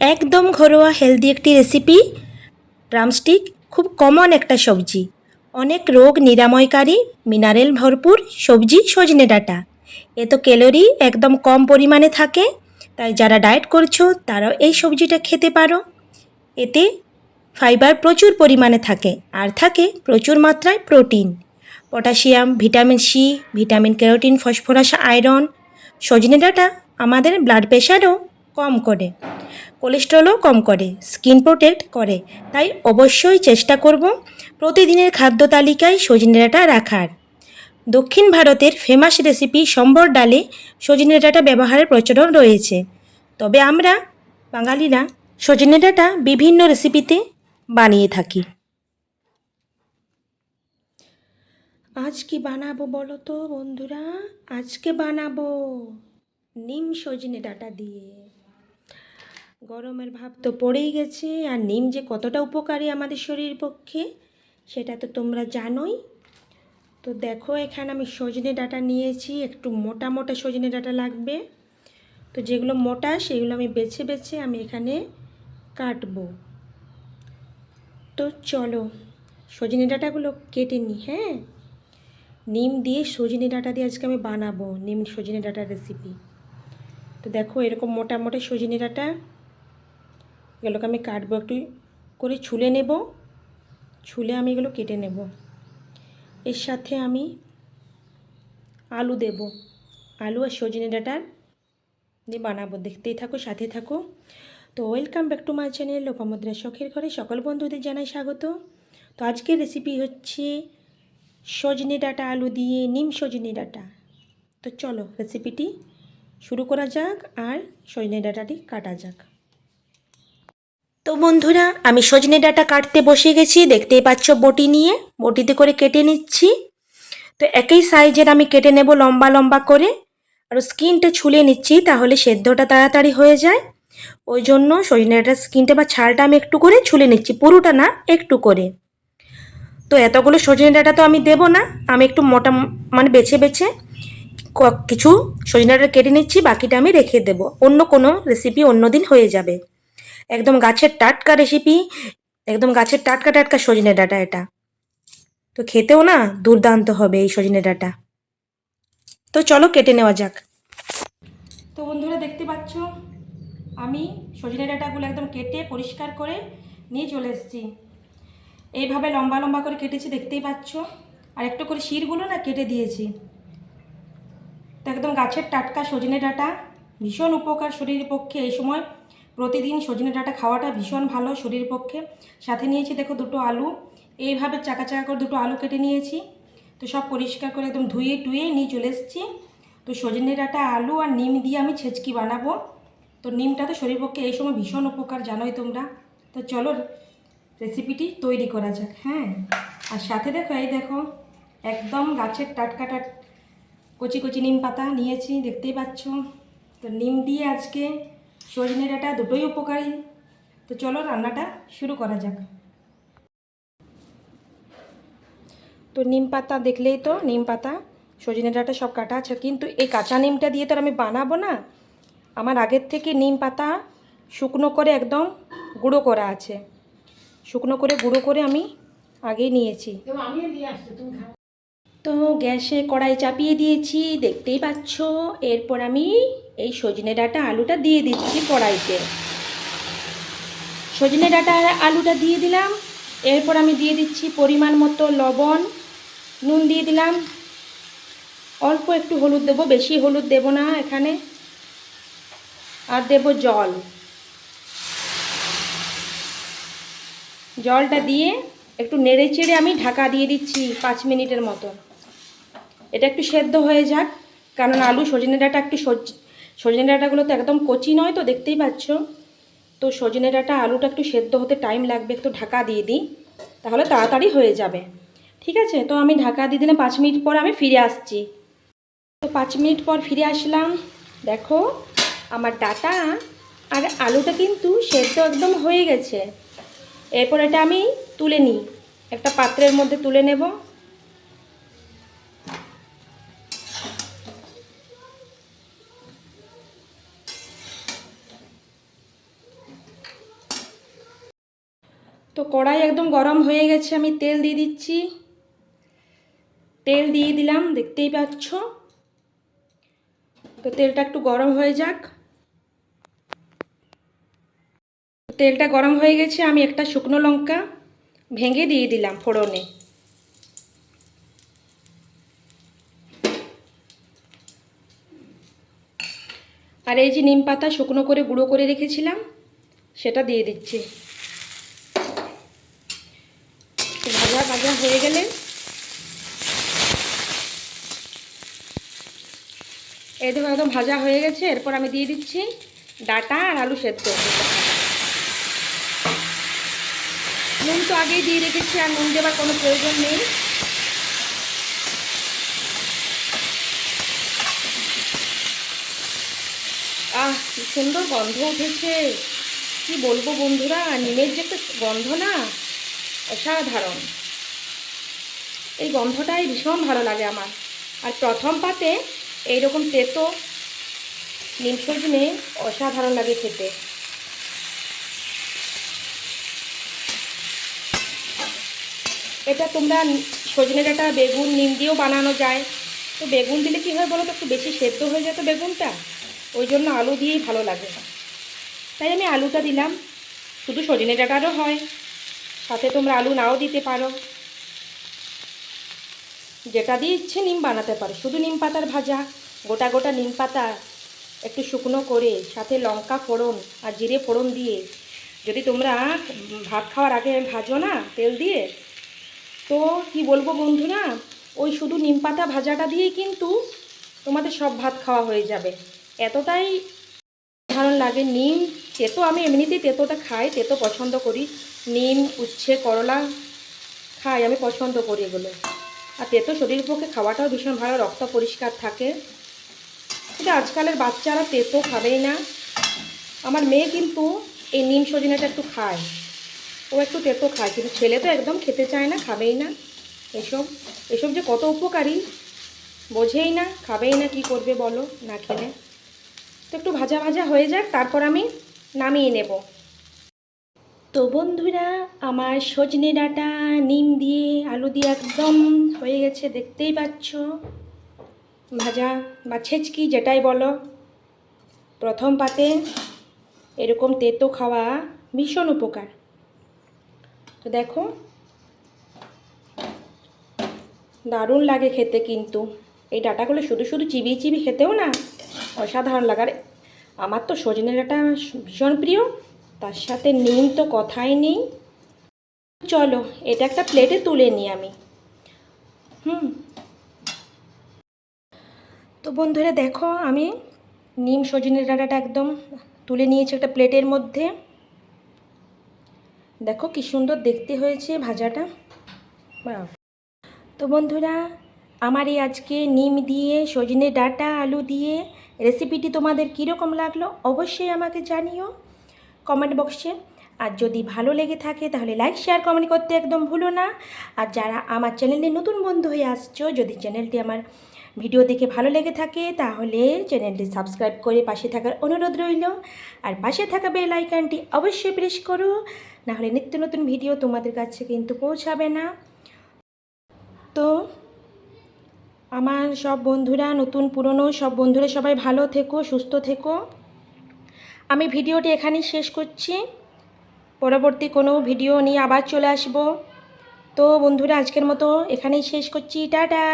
একদম ঘরোয়া হেলদি একটি রেসিপি ড্রামস্টিক খুব কমন একটা সবজি। অনেক রোগ নিরাময়কারী মিনারেল ভরপুর সবজি সজনে ডাঁটা। এ তো ক্যালোরি একদম কম পরিমাণে থাকে, তাই যারা ডায়েট করছ, তারাও এই সবজিটা খেতে পারো। এতে ফাইবার প্রচুর পরিমাণে থাকে, আর থাকে প্রচুর মাত্রায় protein potassium vitamin C vitamin carotene phosphorus iron সজনে ডাঁটা আমাদের ব্লাড প্রেশারও কম করে। কোলেস্ট্রলও কম করে, স্কিন প্রোটেক্ট করে। তাই অবশ্যই চেষ্টা করব প্রতিদিনের খাদ্য তালিকায় সজনে ডাঁটা রাখার। দক্ষিণ ভারতের ফেমাস রেসিপি সম্বর ডালে সজনে ডাঁটা ব্যবহারের প্রচলন রয়েছে। তবে আমরা বাঙালিরা সজনে ডাঁটা বিভিন্ন রেসিপিতে বানিয়ে থাকি। আজ কি বানাবো বলো তো বন্ধুরা? আজকে বানাবো। নিম সজনে ডাঁটা দিয়ে। গরমের ভাব তো পড়েই গেছে, আর নিম যে কতটা উপকারী আমাদের শরীর পক্ষে, সেটা তো তোমরা জানোই। তো দেখো, এখানে আমি সজনে ডাটা নিয়েছি, একটু মোটা মোটা সজনে ডাটা লাগবে। তো যেগুলো মোটা, সেগুলো আমি বেছে বেছে আমি এখানে কাটবো। তো চলো, সজনে ডাঁটাগুলো কেটে নিই হ্যাঁ? নিম দিয়ে সজনে ডাঁটা দিয়ে আজকে আমি বানাবো, নিম সজনে ডাঁটার রেসিপি তো দেখো, এরকম মোটা মোটা সজনে ডাঁটা এগুলোকে আমি কাটবো, একটু করে ছুলে নেব। ছুলে আমি এগুলো কেটে নেব। এর সাথে আমি আলু দেব। আলু আর সজনে ডাঁটার দিয়ে বানাবো। দেখতেই থাকো, সাথে থাকো। তো welcome back to my channel Lopamudra শখের ঘরে সকল বন্ধুদের জানাই স্বাগত। তো আজকের রেসিপি হচ্ছে সজনে ডাটা আলু দিয়ে নিম সজনে ডাটা। তো চলো রেসিপিটি শুরু করা যাক আর সজনে ডাটাটি কাটা যাক। তো বন্ধুরা, আমি সজনে ডাঁটা কাটতে বসে গেছি। দেখতেই পাচ্ছ বটি নিয়ে। বটিতে করে কেটে নিচ্ছি। তো একই সাইজের আমি কেটে নেব লম্বা লম্বা করে। আর স্কিনটা ছুলে নিচ্ছি তাহলে সেদ্ধটা তাড়াতাড়ি হয়ে যায়। ওই জন্য সজনে ডাটার স্কিনটা বা ছালটা আমি একটু করে ছুলে নিচ্ছি, পুরোটা না, একটু করে। তো এতগুলো সজনে ডাটা তো আমি দেবো না। আমি একটু মোটা মানে বেছে বেছে কিছু সজনে ডাঁটা কেটে নিচ্ছি, বাকিটা আমি রেখে দেবো। অন্য কোনো রেসিপি অন্য দিন হয়ে যাবে। একদম গাছের টাটকা রেসিপি একদম গাছের টাটকা টাটকা সজনে ডাঁটা এটা। তো খেতেও না দুর্দান্ত হবে এই সজনে ডাঁটা। তো চলো কেটে নেওয়া যাক। তো বন্ধুরা দেখতে পাচ্ছ, আমি সজনে ডাঁটাগুলো একদম কেটে পরিষ্কার করে নিয়ে চলে এসেছি। এইভাবে লম্বা লম্বা করে কেটেছি, দেখতেই পাচ্ছ। আর একটু করে শিরগুলো না কেটে দিয়েছি। তো একদম গাছের টাটকা সজনে ডাঁটা, ভীষণ উপকার শরীরের পক্ষে এই সময়। প্রতিদিন সজনে ডাঁটা খাওয়াটা ভীষণ ভালো শরীরের পক্ষে। সাথে নিয়েছি দেখো দুটো আলু। এইভাবে চাকা চাকা করে দুটো আলু কেটে নিয়েছি। তো সব পরিষ্কার করে একদম ধুয়ে টুয়ে নিয়ে চলে এসেছি। তো সজনে ডাঁটা, আলু আর নিম দিয়ে আমি ছেচকি বানাবো। তো নিমটা তো শরীর পক্ষে এই সময় ভীষণ উপকার, জানোই তোমরা। তো চলো রেসিপিটি তৈরি করা যাক হ্যাঁ। আর সাথে দেখো, এই দেখো, একদম গাছের টাটকা টাট কচি কচি নিম পাতা নিয়েছি, দেখতেই পাচ্ছ। তো নিম দিয়ে আজকে সজনে ডাঁটা দুটোই উপকারী। তো চলো রান্নাটা শুরু করা যাক। তো নিম পাতা দেখলেই তো নিম পাতা সজনে ডাঁটা সব কাটা আছে কিন্তু এই কাঁচা নিমটা দিয়ে তো আমি বানাবো না। আমার আগের থেকে নিম পাতা শুকনো করে একদম গুঁড়ো করা আছে। শুকনো করে গুঁড়ো করে আমি আগেই নিয়েছি। তো গ্যাসে কড়াই চাপিয়ে দিয়েছি দেখতেই পাচ্ছ। এরপর আমি এই সজনে ডাঁটা আলুটা দিয়ে দিচ্ছি কড়াইতে। সজনে ডাঁটা আলুটা দিয়ে দিলাম। এরপর আমি দিয়ে দিচ্ছি পরিমাণ মতো লবণ, নুন দিয়ে দিলাম। অল্প একটু হলুদ দেবো, বেশি হলুদ দেব না এখানে। আর দেব জল। জলটা দিয়ে একটু নেড়ে চেড়ে আমি ঢাকা দিয়ে দিচ্ছি পাঁচ মিনিটের মতো। এটা একটু সেদ্ধ হয়ে যাক, কারণ আলু সজনে ডাঁটা একটু সজনে ডাঁটাগুলো তো একদম কচি নয় তো, দেখতেই পাচ্ছ। তো সজনে ডাঁটা আলুটা একটু সেদ্ধ হতে টাইম লাগবে, একটু ঢাকা দিয়ে দিই, তাহলে তাড়াতাড়ি হয়ে যাবে। ঠিক আছে? তো আমি ঢাকা দিয়ে দিলে পাঁচ মিনিট পর আমি ফিরে আসছি। তো পাঁচ মিনিট পর ফিরে আসলাম। দেখো, আমার ডাটা আর আলুটা কিন্তু সেদ্ধ একদম হয়ে গেছে। এরপর এটা আমি তুলে নিই। একটা পাত্রের মধ্যে তুলে নেব। তো কড়াই একদম গরম হয়ে গেছে, আমি তেল দিয়ে দিচ্ছি। তেল দিয়ে দিলাম, দেখতেই পাচ্ছ? তো তেলটা একটু গরম হয়ে যাক। তেলটা গরম হয়ে গেছে, আমি একটা শুকনো লঙ্কা ভেঙে দিয়ে দিলাম ফোড়নে। আর এই যে নিম পাতা শুকনো করে গুঁড়ো করে রেখেছিলাম, সেটা দিয়ে দিচ্ছি তো ভাজা ভাজা হয়ে গেলে এই দেখো একদম ভাজা হয়ে গেছে। এরপর আমি দিয়ে দিচ্ছি ডাটা আর আলু সেদ্ধ। নুন তো আগেই দিয়ে রেখেছি, আর নুন দেবার কোনো প্রয়োজন নেই। আহ, কি সুন্দর গন্ধ উঠেছে। কি বলব বন্ধুরা, নিমের যে একটা গন্ধ না, অসাধারণ। এই গন্ধটাই ভীষণ ভালো লাগে আমার। আর প্রথম পাতে এইরকম তেতো নিম সজনে অসাধারণ লাগে খেতে। এটা তোমরা সজনে ডাঁটা, বেগুন, নিম দিয়েও বানানো যায়। তো বেগুন দিলে কী হয় বলো তো একটু বেশি সেদ্ধ হয়ে যায় তো বেগুনটা, ওই জন্য আলু দিয়েই ভালো লাগে। তাই আমি আলুটা দিলাম। শুধু সজনে ডাঁটারও হয়। সাথে তোমরা আলু নাও দিতে পারো। যেটা দিয়ে ইচ্ছে নিম বানাতে পারো। শুধু নিম পাতার ভাজা, গোটা গোটা নিম পাতা, একটু শুকনো করে, সাথে লঙ্কা ফোড়ন আর জিরে ফোড়ন দিয়ে। যদি তোমরা ভাত খাওয়ার আগে ভাজো না, তেল দিয়ে, তো কি বলব বন্ধুরা, ওই শুধু নিম পাতা ভাজাটা দিয়েই কিন্তু তোমাদের সব ভাত খাওয়া হয়ে যাবে। এতটাই ভালো লাগে নিম, তেতো আমি এমনিতেই তেতোটা খাই, তেতো পছন্দ করি। নিম, উচ্ছে, করলা খাই, আমি পছন্দ করি এগুলো। আর তেতো শরীরের পক্ষে খাওয়াটাও ভীষণ ভালো, রক্ত পরিষ্কার থাকে। কিন্তু আজকালের বাচ্চারা তেতো খাবেই না। আমার মেয়ে কিন্তু এই নিম সজিনাটা একটু খায়। ও একটু তেতো খায়, কিন্তু ছেলে তো একদম খেতে চায় না, খাবেই না। এসব এসব যে কত উপকারী, বোঝেই না, খাবেই না, কি করবে বলো, না খেলে। তো একটু ভাজা ভাজা হয়ে যাক, তারপর আমি নামিয়ে নেব। তো বন্ধুরা, আমার সজনে ডাঁটা, নিম দিয়ে আলু দিয়ে একদম হয়ে গেছে, দেখতেই পাচ্ছ। ভাজা বা ছেচকি, যেটাই বলো। প্রথম পাতে এরকম তেতো খাওয়া ভীষণ উপকার। তো দেখো, দারুণ লাগে খেতে কিন্তু। এই ডাটাগুলো শুধু শুধু চিবিয়ে চিবিয়ে খেতেও না, অসাধারণ লাগে। আর আমার তো সজনে ডাঁটা ভীষণ প্রিয়। তার সাথে নিম তো কথাই নেই। চলো, এটা একটা প্লেটে তুলে নিই আমি। হুম। তো বন্ধুরা দেখো, আমি নিম সজনে ডাঁটাটা একদম তুলে নিয়েছি একটা প্লেটের মধ্যে। দেখো কি সুন্দর দেখতে হয়েছে ভাজাটা। তো বন্ধুরা, আমার এই আজকে নিম দিয়ে, সজনে ডাঁটা, আলু দিয়ে রেসিপিটি তোমাদের কীরকম লাগল অবশ্যই আমাকে জানিও। কমেন্ট বক্সে আর যদি ভালো লেগে থাকে তাহলে লাইক শেয়ার কমেন্ট করতে একদম ভুলো না। আর যারা আমার চ্যানেলে নতুন বন্ধু হয়ে আসছো, যদি চ্যানেলটি আমার ভিডিও দেখে ভালো লেগে থাকে, তাহলে চ্যানেলটি সাবস্ক্রাইব করে পাশে থাকার অনুরোধ রইল। আর পাশে থাকা বেল আইকনটি অবশ্যই প্রেস করো নাহলে নিত্য নতুন ভিডিও তোমাদের কাছে কিন্তু পৌঁছাবে না। তো, আমার সব বন্ধুরা, নতুন, পুরনো সব বন্ধুরা সবাই ভালো থেকো, সুস্থ থেকো। আমি ভিডিওটি এখানেই শেষ করছি। পরবর্তী কোনো ভিডিও নিয়ে আবার চলে আসব। তো বন্ধুরা, আজকের মতো এখানেই শেষ করছি। টাটা!